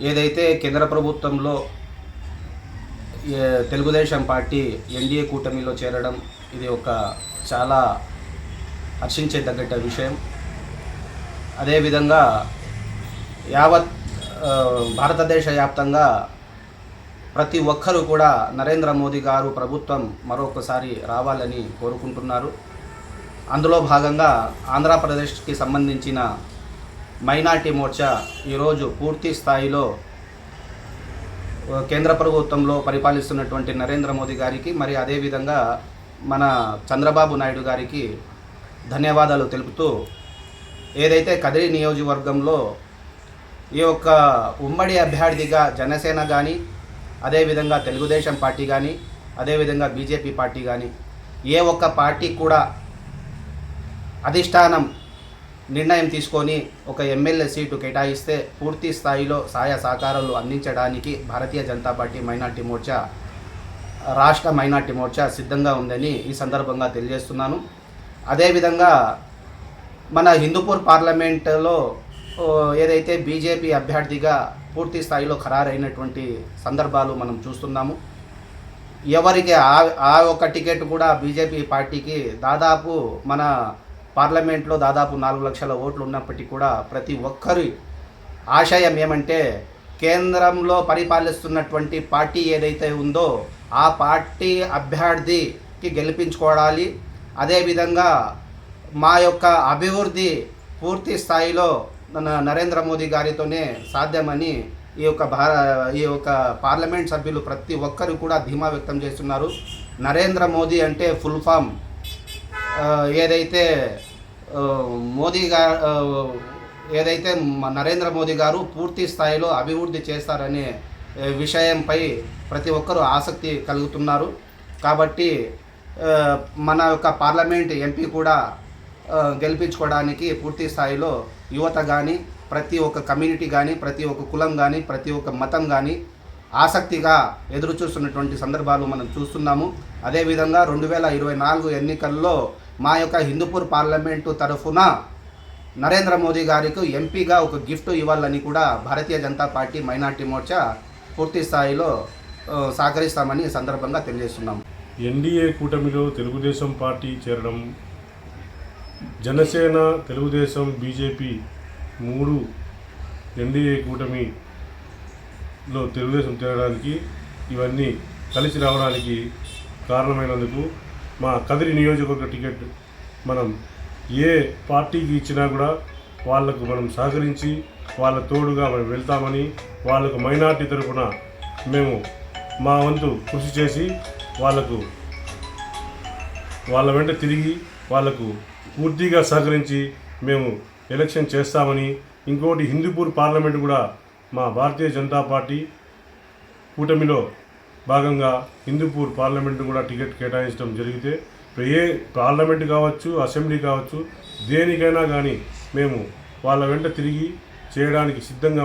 ఏదైతే కేంద్ర ప్రభుత్వంలో ఏ, తెలుగుదేశం పార్టీ ఎన్డీఏ కూటమిలో చేరడం ఇది ఒక చాలా హర్షించేదగ్గట విషయం. అదేవిధంగా యావత్ భారతదేశ వ్యాప్తంగా ప్రతి ఒక్కరూ కూడా నరేంద్ర మోదీ గారు ప్రభుత్వం మరొకసారి రావాలని కోరుకుంటున్నారు. అందులో భాగంగా ఆంధ్రప్రదేశ్కి సంబంధించిన మైనార్టీ మోర్చా ఈరోజు పూర్తి స్థాయిలో కేంద్ర ప్రభుత్వంలో పరిపాలిస్తున్నటువంటి నరేంద్ర మోదీ గారికి మరి అదేవిధంగా మన చంద్రబాబు నాయుడు గారికి ధన్యవాదాలు తెలుపుతూ ఏదైతే కదిరి నియోజకవర్గంలో ఈ యొక్క ఉమ్మడి అభ్యర్థిగా జనసేన కానీ అదేవిధంగా తెలుగుదేశం పార్టీ కానీ అదేవిధంగా బీజేపీ పార్టీ కానీ ఏ ఒక్క పార్టీ కూడా అధిష్టానం నిర్ణయం తీసుకొని ఒక ఎమ్మెల్యే సీటు కేటాయిస్తే పూర్తి స్థాయిలో సహాయ సహకారాలు అందించడానికి భారతీయ జనతా పార్టీ మైనార్టీ మోర్చా రాష్ట్ర మైనార్టీ మోర్చా సిద్ధంగా ఉందని ఈ సందర్భంగా తెలియజేస్తున్నాను. అదేవిధంగా మన హిందూపూర్ పార్లమెంటులో ఏదైతే బీజేపీ అభ్యర్థిగా పూర్తి స్థాయిలో ఖరారైనటువంటి సందర్భాలు మనం చూస్తున్నాము. ఎవరికి ఆ ఆ ఒక్క టికెట్ కూడా బీజేపీ పార్టీకి దాదాపు మన పార్లమెంట్లో దాదాపు నాలుగు లక్షల ఓట్లు ఉన్నప్పటికీ కూడా ప్రతి ఒక్కరి ఆశయం ఏమంటే కేంద్రంలో పరిపాలిస్తున్నటువంటి పార్టీ ఏదైతే ఉందో ఆ పార్టీ అభ్యర్థికి గెలిపించుకోవాలి. అదేవిధంగా మా యొక్క అభివృద్ధి పూర్తి స్థాయిలో మన నరేంద్ర మోదీ గారితోనే సాధ్యమని ఈ యొక్క భార ఈ యొక్క పార్లమెంట్ సభ్యులు ప్రతి ఒక్కరు కూడా ధీమా వ్యక్తం చేస్తున్నారు. నరేంద్ర మోదీ అంటే ఫుల్ ఫామ్. ఏదైతే మోదీ గారు ఏదైతే నరేంద్ర మోదీ గారు పూర్తి స్థాయిలో అభివృద్ధి చేస్తారనే విషయంపై ప్రతి ఒక్కరూ ఆసక్తి కలుగుతున్నారు. కాబట్టి మన యొక్క పార్లమెంట్ ఎంపీ కూడా గెలిపించుకోవడానికి పూర్తి స్థాయిలో యువత కానీ ప్రతి ఒక్క కమ్యూనిటీ కానీ ప్రతి ఒక్క కులం కానీ ప్రతి ఒక్క మతం కానీ ఆసక్తిగా ఎదురు చూస్తున్నటువంటి సందర్భాలు మనం చూస్తున్నాము. అదేవిధంగా రెండు వేల ఇరవై నాలుగు ఎన్నికల్లో మా యొక్క హిందూపూర్ పార్లమెంటు తరఫున నరేంద్ర మోదీ గారికి ఎంపీగా ఒక గిఫ్ట్ ఇవ్వాలని కూడా భారతీయ జనతా పార్టీ మైనార్టీ మోర్చా పూర్తి స్థాయిలో సహకరిస్తామని సందర్భంగా తెలియజేస్తున్నాం. ఎన్డీఏ కూటమిలో తెలుగుదేశం పార్టీ చేరడం జనసేన తెలుగుదేశం బీజేపీ మూడు ఎన్డీఏ కూటమి లో తెలుగుదేశం తినడానికి ఇవన్నీ కలిసి రావడానికి కారణమైనందుకు మా కదిరి నియోజకవర్గ టికెట్ మనం ఏ పార్టీకి ఇచ్చినా కూడా వాళ్ళకు మనం సహకరించి వాళ్ళ తోడుగా మనం వెళ్తామని వాళ్ళకు మైనార్టీ తరఫున మేము మా వంతు కృషి చేసి వాళ్ళకు వాళ్ళ వెంట తిరిగి వాళ్ళకు పూర్తిగా సహకరించి మేము ఎలక్షన్ చేస్తామని ఇంకోటి హిందూపూర్ పార్లమెంట్ కూడా మా భారతీయ జనతా పార్టీ కూటమిలో భాగంగా హిందూపూర్ పార్లమెంటు కూడా టికెట్ కేటాయించడం జరిగితే ఏ పార్లమెంట్ కావచ్చు అసెంబ్లీ కావచ్చు దేనికైనా కానీ మేము వాళ్ళ వెంట తిరిగి చేయడానికి సిద్ధంగా